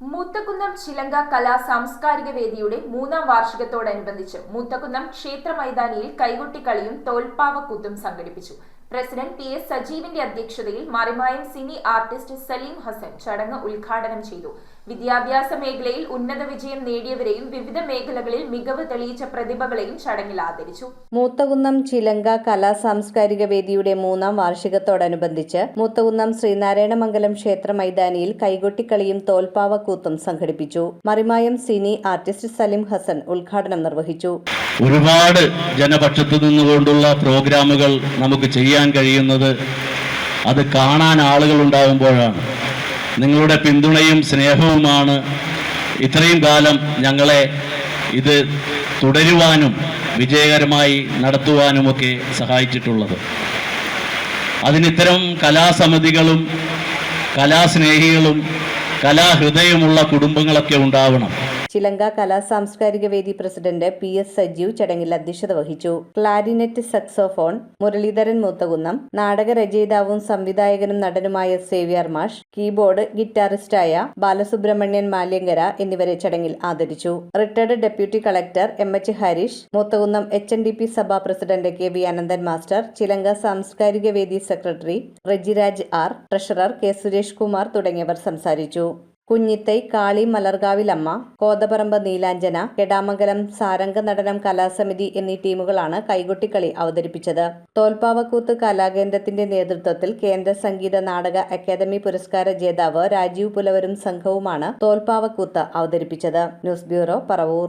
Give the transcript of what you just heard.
മൂത്തക്കുന്നം ചിലങ്ക കലാ സാംസ്കാരിക വേദിയുടെ മൂന്നാം വാർഷികത്തോടനുബന്ധിച്ച് മൂത്തക്കുന്നം ക്ഷേത്ര മൈതാനിയിൽ കൈകൊട്ടിക്കളിയും തോൽപ്പാവക്കൂത്തും സംഘടിപ്പിച്ചു. പ്രസിഡന്റ് പി എസ് സജീവിന്റെ അധ്യക്ഷതയിൽ മറിമായം സിനി ആർട്ടിസ്റ്റ് സലീം ഹസൻ ചടങ്ങ് ഉദ്ഘാടനം ചെയ്തു. വിദ്യാഭ്യാസ മേഖലയിൽ ഉന്നത വിജയം നേടിയവരെയും വിവിധ മേഖലകളിൽ മികവ് തെളിയിച്ച പ്രതിഭകളെയും ചടങ്ങിൽ ആദരിച്ചു. മൂത്തകുന്നം ചിലങ്ക കലാ സാംസ്കാരിക വേദിയുടെ മൂന്നാം വാർഷികത്തോടനുബന്ധിച്ച് മൂത്തകുന്നം ശ്രീനാരായണമംഗലം ക്ഷേത്ര മൈതാനിയിൽ കൈകൊട്ടിക്കളിയും തോൽപ്പാവക്കൂത്തും സംഘടിപ്പിച്ചു. മറിമായം സിനി ആർട്ടിസ്റ്റ് സലിം ഹസൻ ഉദ്ഘാടനം നിർവഹിച്ചു. ഒരുപാട് ജനപക്ഷത്തു നിന്നുകൊണ്ടുള്ള പ്രോഗ്രാമുകൾ നമുക്ക് ചെയ്യാൻ കഴിയുന്നത് അത് കാണാൻ ആളുകൾ ഉണ്ടാകുമ്പോഴാണ്. നിങ്ങളുടെ പിന്തുണയും സ്നേഹവുമാണ് ഇത്രയും കാലം ഞങ്ങളെ ഇത് തുടരുവാനും വിജയകരമായി നടത്തുവാനുമൊക്കെ സഹായിച്ചിട്ടുള്ളത്. അതിനിത്തരം കലാസമിതികളും കലാസ്നേഹികളും കലാഹൃദയമുള്ള കുടുംബങ്ങളൊക്കെ ഉണ്ടാവണം. ചിലങ്ക കലാ സാംസ്കാരിക വേദി പ്രസിഡന്റ് പി എസ് സജീവ് ചടങ്ങിൽ അധ്യക്ഷത വഹിച്ചു. ക്ലാരിനെറ്റ് സക്സോഫോൺ മുരളീധരൻ മൂത്തകുന്നം നാടകരചയിതാവും സംവിധായകനും നടനുമായ സേവ്യർ മാഷ് കീബോർഡ് ഗിറ്റാറിസ്റ്റായ ബാലസുബ്രഹ്മണ്യൻ മാല്യങ്കര എന്നിവരെ ചടങ്ങിൽ ആദരിച്ചു. Retired deputy collector M H Harish Moothakunnam H N D P സഭാ president K V Ananthan master Chilanka സാംസ്കാരിക വേദി secretary Rejiraj R treasurer K Suresh Kumar തുടങ്ങിയവർ സംസാരിച്ചു. കുഞ്ഞിത്തൈ കാളി മലർകാവിലമ്മ കോതപറമ്പ് നീലാഞ്ജന കെടാമംഗലം സാരംഗ നടനം കലാസമിതി എന്നീ ടീമുകളാണ് കൈകൊട്ടിക്കളി അവതരിപ്പിച്ചത്. തോൽപ്പാവക്കൂത്ത് കലാകേന്ദ്രത്തിന്റെ നേതൃത്വത്തിൽ കേന്ദ്ര സംഗീത നാടക അക്കാദമി പുരസ്കാര ജേതാവ് രാജീവ് പുലവരും സംഘവുമാണ് തോൽപ്പാവക്കൂത്ത് അവതരിപ്പിച്ചത്. News bureau Paravur.